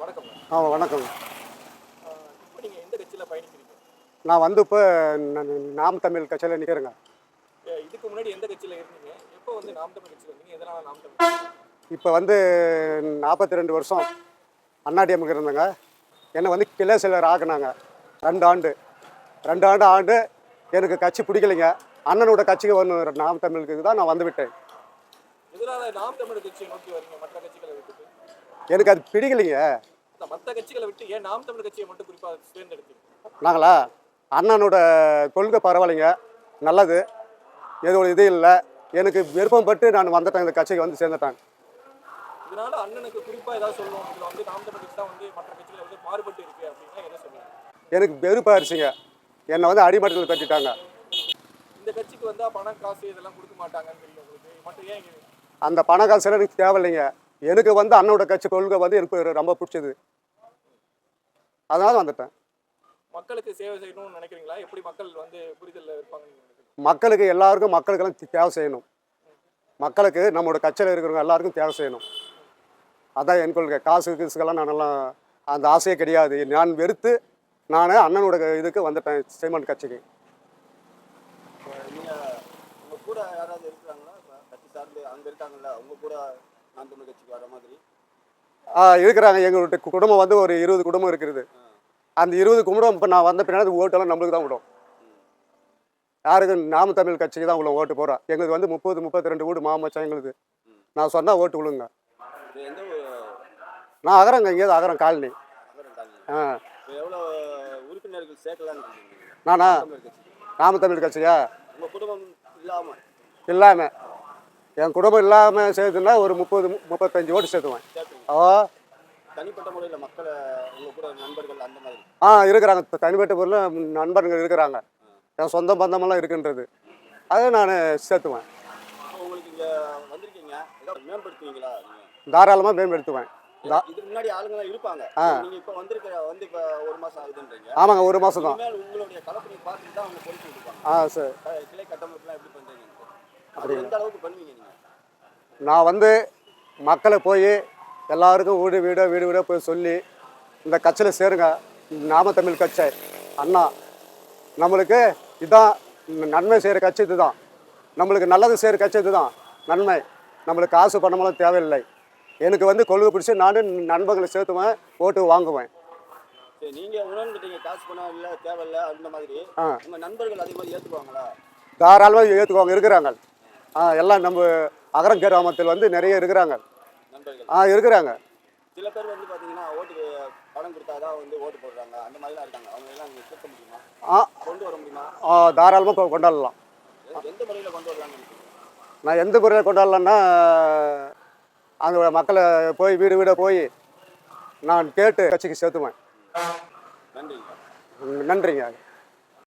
வணக்கம் ஆ வணக்கங்க இப்போ நீங்க எந்த கட்சியில பயணிக்கிறீங்க? நான் வந்து இப்போ நாம் தமிழ் கட்சியில் நிற்கிறேங்க இதுக்கு முன்னாடி எந்த கட்சியில இருந்தீங்க? எப்போ வந்து நாம் தமிழ் கட்சியில இருந்தீங்க? எதனால நாம் தமிழ் இப்போ வந்து நாற்பத்தி ரெண்டு வருஷம் அண்ணாடிஎம்க்கு இருந்தேங்க. என்னை வந்து கிளை செயலர் ஆக்குனாங்க. ரெண்டு ஆண்டு. ரெண்டு ஆண்டு ஆண்டு எனக்கு கட்சி பிடிக்கலைங்க. அண்ணனோட கட்சிக்கு வரணும் நாம் தமிழுக்கு தான் நான் வந்து விட்டேன். எதனால நாம் தமிழ் கட்சியை நோக்கி வரீங்க? மற்ற கட்சிகளை விட்டுட்டு? எனக்கு அது பிடிக்கலைங்க. மற்ற கட்சிகளை விட்டு ஏன் நாம் தமிழ் கட்சியை மட்டும் குறிப்பா தேர்ந்தெடுத்தீங்க? நாங்களா? அண்ணனோட கொள்கை பரவாயில்லைங்க. நல்லது. ஏதோ இது இல்லை. எனக்கு விருப்பப்பட்டு நான் வந்துட்டேன். இந்த கட்சிக்கு வந்து சேர்ந்துட்டேன். இதனால அண்ணனுக்கு குறிப்பா ஏதாவது சொல்லணும் இதுல வந்து நாம் தமிழ் கட்சி தான் வந்து மற்ற கட்சிகளை வந்து மாறுபட்டு இருக்கு அப்படின்னா எனக்கு வெறுப்பாயிருச்சுங்க. என்னை வந்து அடிமட்டத்தில் கட்டிட்டாங்க. இந்த கட்சிக்கு வந்தா பணம் காசு இதெல்லாம் கொடுக்க மாட்டாங்கன்னு தெரியும் உங்களுக்கு? மட்டும் ஏன் அந்த பண காசு எனக்கு தேவையில்லைங்க. எனக்கு வந்து அண்ணனோட கட்சி கொள்கை வந்து எனக்கு ரொம்ப பிடிச்சது. அதனால வந்துட்டேன். மக்களுக்கு சேவை செய்யணும்னு நினைக்கிறீங்களா? எப்படி மக்கள் வந்து புரிதல்ல இருப்பாங்க மக்களுக்கு எல்லாருக்கும் மக்களுக்கெல்லாம் தேவை செய்யணும். மக்களுக்கு நம்மளோட கட்சியில் இருக்கிறவங்க எல்லாருக்கும் தேவை செய்யணும். அதான் என் கொள்கை. காசு கீசுக்கெல்லாம் நானெல்லாம் அந்த ஆசையே கிடையாது. நான் வெறுத்து நான் அண்ணனோட இதுக்கு வந்துட்டேன் சீமான் கட்சிக்கு. கூட யாராவது இருக்கிறாங்களா? கட்சி சார்ந்து அங்க இருக்காங்கல்ல உங்க கூட நான் தமிழ் கட்சிக்கு வர மாதிரி? ஆ, இருக்கிறாங்க. எங்களுடைய குடும்பம் வந்து ஒரு இருபது குடும்பம் இருக்கிறது அந்த இருபது குடும்பம் இப்போ நான் வந்த பின்னாடி ஓட்டெல்லாம் நம்மளுக்கு தான் விடும். யாருக்கு நாம தமிழ் கட்சிக்கு தான் உள்ள ஓட்டு போகிறோம் எங்களுக்கு வந்து முப்பது முப்பத்தி ரெண்டு வீடு மாமச்சம் எங்களுக்கு நான் சொன்னால் ஓட்டு விழுங்க. நான் அகரங்க எங்கேயாவது அகரம் காலனி. ஆ. நானா? நாம தமிழ் கட்சியா? இல்லாமல் என் குடும்பம் இல்லாமல் சேர்த்துனா ஒரு முப்பது முப்பத்தஞ்சு ஓட்டு சேர்த்துவேன். ஓ தனிப்பட்ட முறையில் மக்களை கூட நண்பர்கள் அந்த மாதிரி? ஆ இருக்கிறாங்க. த- தனிப்பட்ட பொருள் நண்பர்கள் இருக்கிறாங்க. என் சொந்த பந்தமெல்லாம் இருக்குன்றது. அதை நான் சேர்த்துவேன். இப்போ உங்களுக்கு இங்க வந்திருக்கீங்க. மேம்படுத்துவீங்களா? தாராளமாக மேம்படுத்துவேன். தா- இதுக்கு முன்னாடி ஆளுங்கெல்லாம் இருப்பாங்க. ஆ. நீங்க இப்போ வந்திருக்கிற வந்து இப்போ ஒரு மாசம் ஆகுதுன்றீங்க. ஆமாங்க ஒரு மாதம் தான் இனிமேல் உங்களுடைய கலப்பணி பார்த்துட்டு தான் அவங்க பொறுப்பு கொடுப்பாங்க ஆ சரி அஹ் கிளை கட்டமைப்புலாம் எப்படி பண்றீங்க அப்படி எந்த அளவுக்கு பண்ணுவீங்க நீங்க? நான் வந்து மக்களை போய் எல்லாருக்கும் வீடு வீடோ வீடு வீடோ போய் சொல்லி இந்த கட்சியில் சேருங்க. நாம தமிழ் கட்சி. அண்ணா நம்மளுக்கு இதான் நன்மை செய்கிற கட்சி இதுதான். நம்மளுக்கு நல்லது செய்கிற கட்சி இதுதான். நன்மை. நம்மளுக்கு காசு பணமெல்லாம் தேவையில்லை. எனக்கு வந்து கொள்கை பிடிச்சி நானும் நண்பர்களை சேர்த்துவேன் ஓட்டு வாங்குவேன். அதே தாராளமாக ஏற்றுக்குவாங்க இருக்கிறாங்க. எல்லாம் நம்ம அகரம் கிராமத்தில் வந்து நிறைய இருக்கிறாங்க. ஆ இருக்கிறாங்க. சில பேர் வந்து பாத்தீங்கன்னா ஓட்டுக்கு பணம் கொடுத்தாதான் வந்து ஓட்டு போடுறாங்க. அந்த மாதிரிலாம் இருக்காங்க. அவங்க எல்லாம் நீங்க திருத்த முடியுமா? ஆ. கொண்டு வர முடியுமா? ஆ, தாராளமாக கொண்டாடலாம். எந்த முறையில கொண்டு வரலாம்னு நான் எந்த முறையில் கொண்டாடலான்னா அந்த மக்களை போய் வீடு வீடாக போய் நான் கேட்டு கட்சிக்கு சேர்த்துவேன் நன்றிங்க. நன்றிங்க.